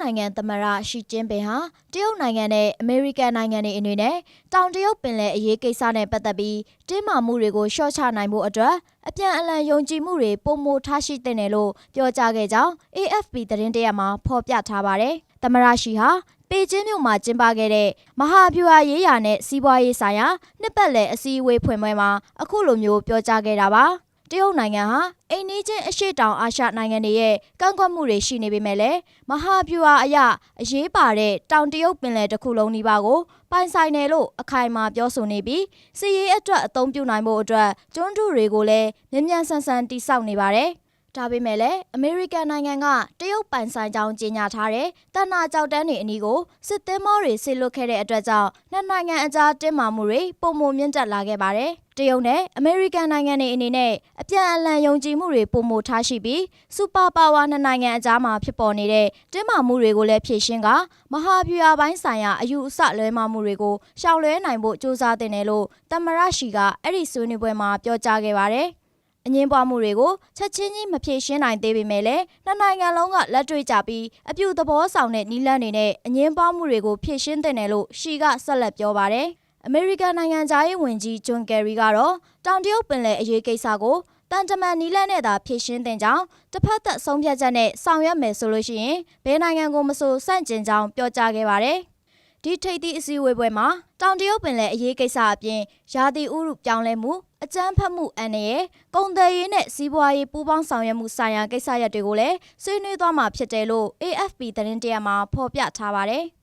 နိုင်ငံသမ္မတရှီကျင်းပင်ဟာတရုတ်နိုင်ငံနဲ့အမေရိကန်နိုင်ငံတွေအနေနဲ့တောင်တရုတ်ပင်လယ်အရေးကိစ္စနဲ့ပတ်သက်ပြီးတင်းမာမှုတွေကိုလျှော့ချနိုင်ဖို့အတွက်အပြန်အလှန်ယုံကြည်မှုတွေပုံမိုထားရှိတဲ့နယ်လို့ပြောကြားခဲ့ကြောင်း AFP သတင်းတရက်မှာဖော်ပြထားပါတယ်။သမ္မတရှီဟာပေကျင်းမြို့မှာကျင်းပခဲ့တဲ့မဟာဗျူဟာရေးရာနဲ့စီးပွားရေးဆိုင်ရာနှစ်ပတ်လည်အစည်းအဝေးဖွင့်ပွဲမှာအခုလိုမျိုးပြောကြားခဲ့တာပါ။ တရုတ်နိုင်ငံဟာအိမ်နီးချင်းအရှေ့တောင်အာရှနိုင်ငံတွေရဲ့ကန့်ကွက်မှုတွေရှိနေပေမဲ့လည်းမဟာဗျူဟာအရအရေးပါတဲ့တောင်တရုတ်ပင်လယ်တစ်ခုလုံးနီးပါးကိုပိုင်ဆိုင်တယ်လို့အခိုင်အမာပြောဆိုနေပြီးစစ်ရေးအတွက်အသုံးပြုနိုင်ဖို့အတွက်ကျွန်းထုတွေကိုလည်းမြန်မြန်ဆန်ဆန်တိစောက်နေပါတယ်။ ဒါပေမဲ့လည်းအမေရိကန်နိုင်ငံကတရုတ်ပိုင်ဆိုင်ကြောင်းကြေညာထားတဲ့တဏ္ဍာကြောက်တန်းတွေအနီးကိုစစ်သင်းမောတွေဆေလွတ်ခဲ့တဲ့အတွက်ကြောင့်နှစ်နိုင်ငံအကြားတင်းမာမှုတွေပုံမမြင့်တက်လာခဲ့ပါတယ်။တရုတ်နဲ့အမေရိကန်နိုင်ငံတွေအနေနဲ့အပြန်အလှန်ယုံကြည်မှုတွေပုံမထားရှိပြီးစူပါပါဝါနှစ်နိုင်ငံအကြားမှာဖြစ်ပေါ်နေတဲ့တင်းမာမှုတွေကိုလည်းဖြေရှင်းကမဟာဗျူဟာပိုင်းဆိုင်ရာအယူအဆလွဲမှားမှုတွေကိုရှောင်လွှဲနိုင်ဖို့ကြိုးစားတင်တယ်လို့သမ္မရရှီကအဲ့ဒီဆွေးနွေးပွဲမှာပြောကြားခဲ့ပါတယ်။ အငင်းပွားမှုတွေကိုချက်ချင်းကြီးမဖြေရှင်းနိုင်သေးပေမဲ့လည်းနှစ်နိုင်ငံလုံးကလက်တွေ့ကြပြီးအပြုသဘောဆောင်တဲ့နီးလန်းတွေနဲ့အငင်းပွားမှုတွေကိုဖြေရှင်းတင်တယ်လို့ရှီကဆက်လက်ပြောပါတယ်။အမေရိကန်နိုင်ငံသားရေးဝန်ကြီးဂျွန်ကယ်ရီကတော့တောင်တရုတ်ပင်လယ်အရေးကိစ္စကိုတန်တမန်နီးလန်းနဲ့သာဖြေရှင်းတင်ကြောင်းတစ်ဖက်သက်ဆုံးဖြတ်ချက်နဲ့ဆောင်ရွက်မယ်ဆိုလို့ရှိရင်ဘယ်နိုင်ငံကိုမဆိုစန့်ကျင်ကြောင်းပြောကြားခဲ့ပါတယ်။ဒီထိပ်သီးအစည်းအဝေးပွဲမှာတောင်တရုတ်ပင်လယ်အရေးကိစ္စအပြင်ရာသီဥတုပြောင်းလဲမှု အကြမ်းဖက်မှုအန္တရာယ်ကုန်သွယ်ရေးနဲ့စီးပွားရေးပူးပေါင်းဆောင်ရွက်မှုဆိုင်ရာကိစ္စရပ်တွေကိုလည်းဆွေးနွေးသွားမှာဖြစ်တယ်လို့ AFP သတင်းတရက်မှာဖော်ပြထားပါတယ်။